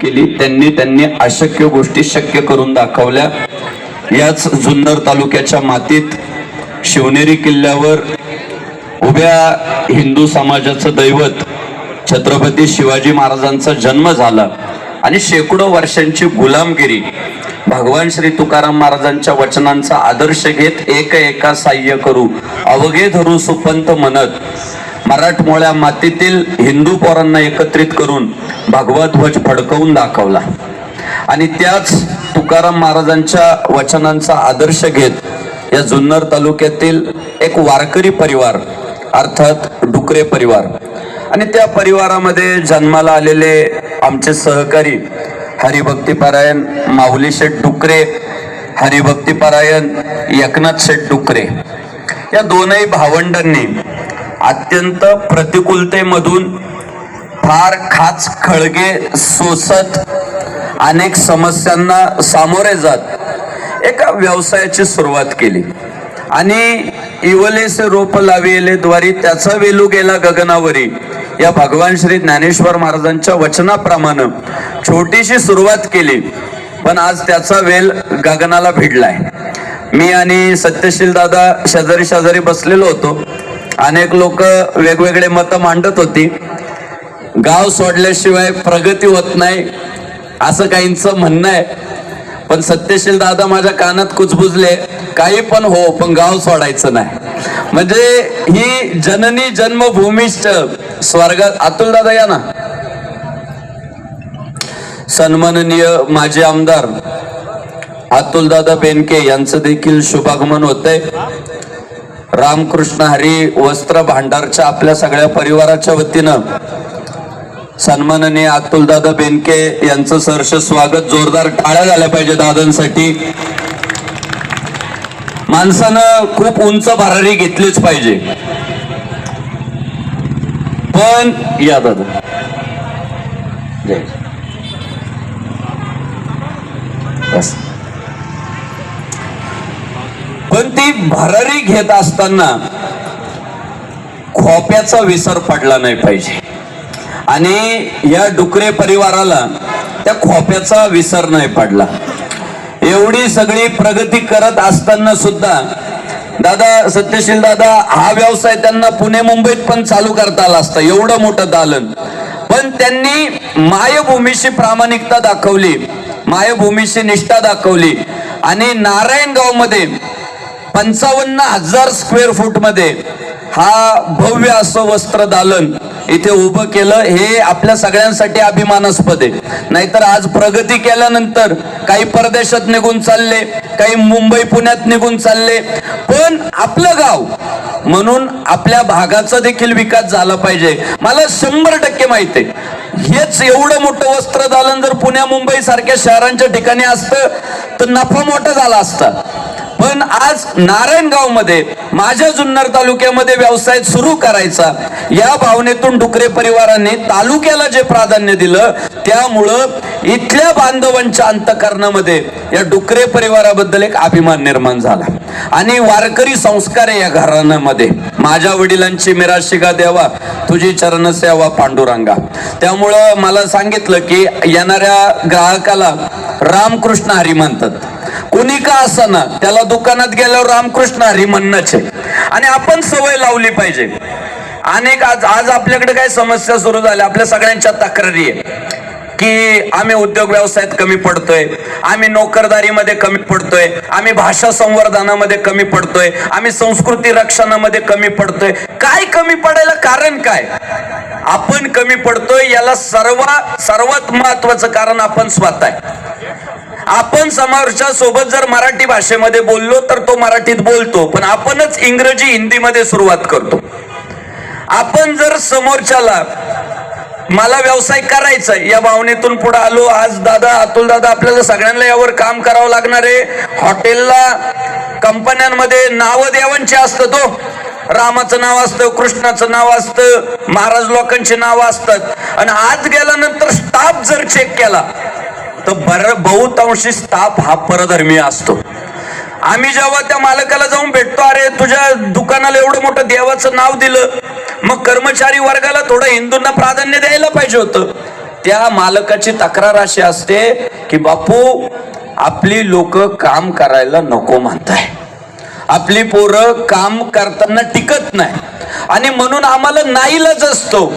केली त्यांनी त्यांनी अशक्य गोष्टी शक्य करून दाखवल्या. याच जुन्नर तालुक्याच्या मातीत शिवनेरी किल्ल्यावर उभ्या हिंदू समाजाचं दैवत छत्रपती शिवाजी महाराजांचा जन्म झाला आणि शेकडो वर्षांची गुलामगिरी भगवान श्री तुकाराम महाराजांच्या वचनांचा आदर्श घेत एक एका साह्य करू अवघे धरू सुपंत म्हणत मराठमोळ्या मातीतील हिंदू पोरांना एकत्रित करून भगवा ध्वज फडकवून दाखवला. आणि त्याच तुकाराम महाराजांच्या वचनांचा आदर्श घेत या जुन्नर तालुक्यातील एक वारकरी परिवार अर्थात डुकरे परिवार. आणि त्या परिवारामध्ये जन्माला आलेले आमचे सहकारी हरिभक्तीपारायण माऊली शेठ डुकरे हरिभक्तीपारायण एकनाथ शेठ डुकरे. या दोनही भावंडांनी अत्यंत प्रतिकूलतेमधून फार खाच खळगे सोसत अनेक समस्यांना सामोरे जात एका व्यवसायाची सुरुवात केली. आणि इवलेसे रोप लाविले द्वारी त्याचा वेलू गेला गगनावरी. या भगवान श्री ज्ञानेश्वर महाराजांच्या वचनाप्रमाणे छोटीशी सुरुवात केली. पण आज त्याचा वेल गगनाला भिडलाय. मी आणि सत्यशील दादा शेजारी शेजारी बसलेलो होतो. अनेक लोक वेगवेगळे मतं मांडत होती. गाव सोडल्याशिवाय प्रगती होत नाही असं काहींचं म्हणणं आहे. पण सत्यशील दादा माझ्या कानात कुचबुजले काही पण हो पण गाव सोडायचं नाही. म्हणजे ही जननी जन्मभूमिष्ठ स्वर्गात अतुल दादा या ना. सन्माननीय माजी आमदार अतुल दादा बेनके यांचं देखील शुभागमन होतंय. रामकृष्ण हरी वस्त्र भांडारच्या आपल्या सगळ्या परिवाराच्या वतीनं सन्माननीय अतुल दादा बेनके यांचं सहर्ष स्वागत. जोरदार टाळ्या झाल्या पाहिजे दादांसाठी. माणसानं खूप उंच भरारी घेतलीच पाहिजे. पण या दादा. पण ती भरारी घेत असताना खोप्याचा विसर पडला नाही पाहिजे. आणि या डुकरे परिवाराला त्या खोप्याचा विसर नाही पडला. एवढी सगळी प्रगती करत असताना सुद्धा दादा सत्यशील दादा हा व्यवसाय त्यांना पुणे मुंबईत पण चालू करता आला असता एवढं मोठं दालन. पण त्यांनी मायभूमीशी प्रामाणिकता दाखवली मायभूमीशी निष्ठा दाखवली आणि नारायणगावमध्ये पंचावन्न हजार स्क्वेअर फूटमध्ये हा भव्य असं वस्त्र दालन इथे उभं केलं हे आपल्या सगळ्यांसाठी अभिमानास्पद आहे. नाहीतर आज प्रगती केल्यानंतर काही परदेशात निघून चालले काही मुंबई पुण्यात निघून चालले. पण आपलं गाव म्हणून आपल्या भागाचा देखील विकास झाला पाहिजे. मला शंभर टक्के माहिती आहे. हेच एवढं मोठं वस्त्र दालन जर पुण्या मुंबई सारख्या शहरांच्या ठिकाणी असतं तर नफा मोठा झाला असता. पण आज नारायणगावमध्ये माझ्या जुन्नर तालुक्यामध्ये व्यवसाय सुरू करायचा. या भावनेतून डुकरे परिवाराने तालुक्याला जे प्राधान्य दिलं त्यामुळं इथल्या बांधवांच्या अंतकरणामध्ये या डुकरे परिवाराबद्दल एक अभिमान निर्माण झाला. आणि वारकरी संस्कार आहे या घराण्यामध्ये. माझ्या वडिलांची मिराशिका देवा तुझी चरण सेवा पांडुरंगा. त्यामुळं मला सांगितलं की येणाऱ्या ग्राहकाला रामकृष्ण हरी म्हणतात. कुणी का असना त्याला दुकानात गेल्यावर रामकृष्ण हरी म्हणणंच आहे. आणि आपण सवय लावली पाहिजे. अनेक आज आज आपल्याकडे काय समस्या सुरू झाल्या. आपल्या सगळ्यांच्या तक्रारी आहे की आम्ही उद्योग व्यवसायात कमी पडतोय. आम्ही नोकरदारीमध्ये कमी पडतोय. आम्ही भाषा संवर्धनामध्ये कमी पडतोय. आम्ही संस्कृती रक्षणामध्ये कमी पडतोय. काय कमी पडायला कारण काय? आपण कमी पडतोय याला सर्व सर्वात महत्वाचं कारण आपण स्वतः आहे. आपण समोरच्या सोबत जर मराठी भाषेमध्ये बोललो तर तो मराठीत बोलतो. पण आपणच इंग्रजी हिंदीमध्ये सुरुवात करतो. आपण जर समोरच्याला मला व्यवसाय करायचा या भावनेतून पुढे आलो आज दादा अतुल दादा आपल्याला सगळ्यांना यावर काम करावं लागणार आहे. हॉटेलला कंपन्यांमध्ये नावं द्यावांचे असतं तो. रामाचं नाव असतं कृष्णाचं नाव असतं महाराज लोकांची नावं असतात. आणि आज गेल्यानंतर स्टाफ जर चेक केला तर बर बहुतांशी स्टाफ हा परधर्मीय असतो. आम्ही जेव्हा त्या मालकाला जाऊन भेटतो अरे तुझ्या दुकानाला एवढं मोठं देवाचं नाव दिलं मग कर्मचारी वर्गाला थोडं हिंदूंना प्राधान्य द्यायला पाहिजे होतं. त्या मालकाची तक्रार अशी असते की बापू आपली लोक काम करायला नको म्हणताय. आपली पोरं काम करताना टिकत नाही. आणि म्हणून आम्हाला नाईलाज असतो.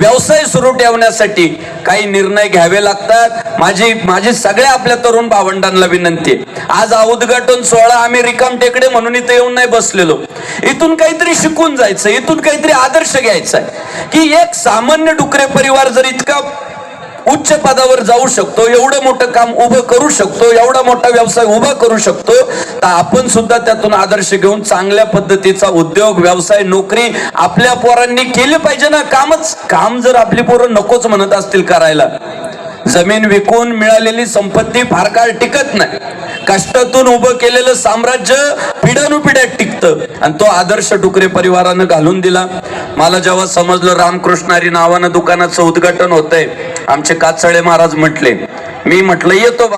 व्यवसाय सुरू ठेवण्यासाठी काही निर्णय घ्यावे लागतात. माझी माझी सगळ्या आपल्या तरुण भावंडांना विनंती आहे. आज हा उद्घाटन सोहळा आम्ही रिकाम टेकडे म्हणून इथे येऊन नाही बसलेलो. इथून काहीतरी शिकून जायचं इथून काहीतरी आदर्श घ्यायचा आहे. की एक सामान्य डुकरे परिवार जर इतका उच्च पदावर जाऊ शकतो एवढं मोठं काम उभं करू शकतो एवढा मोठा व्यवसाय उभा करू शकतो तर आपण सुद्धा त्यातून आदर्श घेऊन चांगल्या पद्धतीचा उद्योग व्यवसाय नोकरी आपल्या पोरांनी केली पाहिजे ना कामच. काम जर आपली पोरं नकोच म्हणत असतील करायला जमीन विकून मिळालेली संपत्ती फार काळ टिकत नाही. कष्टातून उभं केलेलं साम्राज्य पिढ्यानुपिढ्यात टिकतं. आणि तो आदर्श डुकरे परिवारानं घालून दिला. मला जेव्हा समजलं रामकृष्णारी नावानं दुकानाचं उद्घाटन होतंय आमचे कातसाळे महाराज म्हटले मी म्हटलं येतो